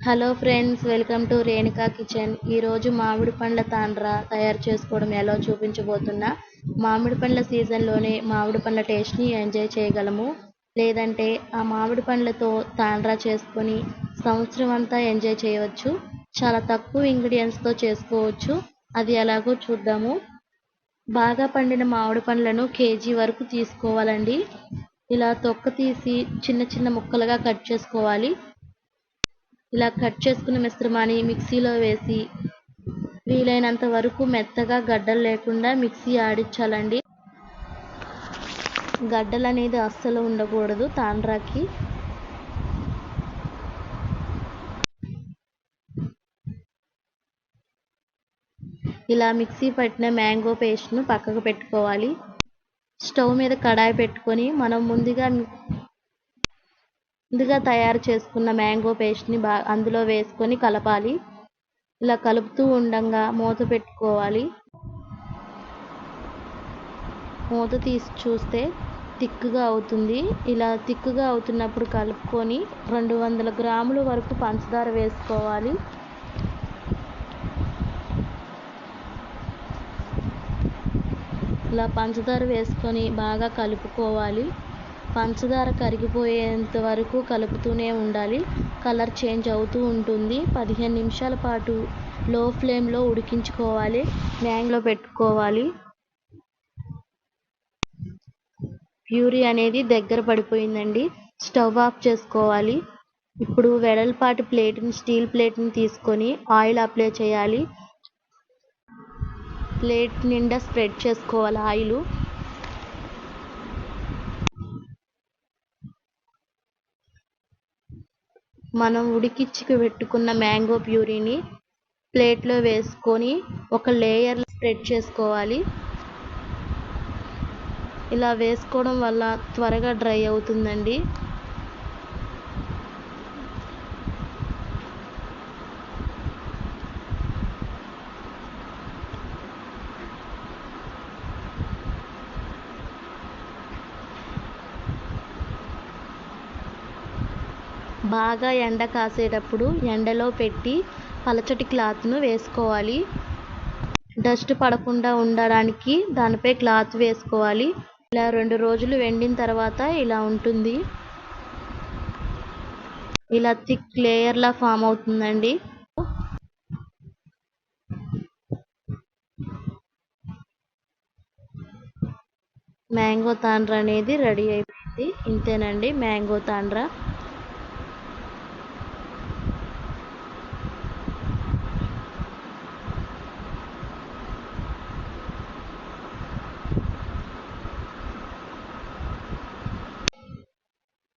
Hello friends welcome to Renuka kitchen. ఈరోజు మామిడి పండ్ల తాండ్ర తయారు చేసుకోవడం ఎలా చూపించబోతున్నా మామిడి పండ్ల సీజన్లోనే మామిడి పండ్ల టేస్ట్ని ఎంజాయ్ చేయగలము. లేదంటే ఆ మామిడి పండ్లతో తాండ్రా చేసుకొని సంవత్సరం అంతా ఎంజాయ్ చేయవచ్చు. చాలా తక్కువ ఇంగ్రీడియంట్స్తో చేసుకోవచ్చు. అది ఎలాగో చూద్దాము. బాగా పండిన మామిడి పండ్లను కేజీ వరకు తీసుకోవాలండి. ఇలా తొక్క తీసి చిన్న చిన్న ముక్కలుగా కట్ చేసుకోవాలి. ఇలా కట్ చేసుకున్న మిశ్రమాన్ని మిక్సీలో వేసి వీలైనంత వరకు మెత్తగా గడ్డలు లేకుండా మిక్సీ ఆడించాలండి. గడ్డలు అనేది అస్సలు ఉండకూడదు తాండ్రాకి. ఇలా మిక్సీ పట్టిన మ్యాంగో పేస్ట్ను పక్కకు పెట్టుకోవాలి. స్టవ్ మీద కడాయి పెట్టుకొని మనం ముందుగా ముందుగా తయారు చేసుకున్న మ్యాంగో పేస్ట్ని బా అందులో వేసుకొని కలపాలి. ఇలా కలుపుతూ ఉండంగా మూత పెట్టుకోవాలి. మూత తీసి చూస్తే తిక్కుగా అవుతుంది. ఇలా తిక్కుగా అవుతున్నప్పుడు కలుపుకొని రెండు వందల గ్రాముల వరకు పంచదార వేసుకోవాలి. ఇలా పంచదార వేసుకొని బాగా కలుపుకోవాలి. పంచదార కరిగిపోయేంత వరకు కలుపుతూనే ఉండాలి. కలర్ చేంజ్ అవుతూ ఉంటుంది. పదిహేను నిమిషాల పాటు లో ఫ్లేమ్లో ఉడికించుకోవాలి. మ్యాంగ్లో పెట్టుకోవాలి. ప్యూరీ అనేది దగ్గర పడిపోయిందండి. స్టవ్ ఆఫ్ చేసుకోవాలి. ఇప్పుడు వెడల్పాటి ప్లేట్ని స్టీల్ ప్లేట్ని తీసుకొని ఆయిల్ అప్లై చేయాలి. ప్లేట్ నిండా స్ప్రెడ్ చేసుకోవాలి ఆయిల్. మనం ఉడికించి పెట్టుకున్న మ్యాంగో ప్యూరీని ప్లేట్లో వేసుకొని ఒక లేయర్ స్ప్రెడ్ చేసుకోవాలి. ఇలా వేసుకోవడం వల్ల త్వరగా డ్రై అవుతుందండి. బాగా ఎండ కాసేటప్పుడు ఎండలో పెట్టి పలచటి క్లాత్ను వేసుకోవాలి. డస్ట్ పడకుండా ఉండడానికి దానిపై క్లాత్ వేసుకోవాలి. ఇలా రెండు రోజులు వెండిన తర్వాత ఇలా ఉంటుంది. ఇలా థిక్ లేయర్లా ఫామ్ అవుతుందండి. మ్యాంగో తాండ్ర అనేది రెడీ అయిపోయింది. ఇంతేనండి మ్యాంగో తాండ్ర.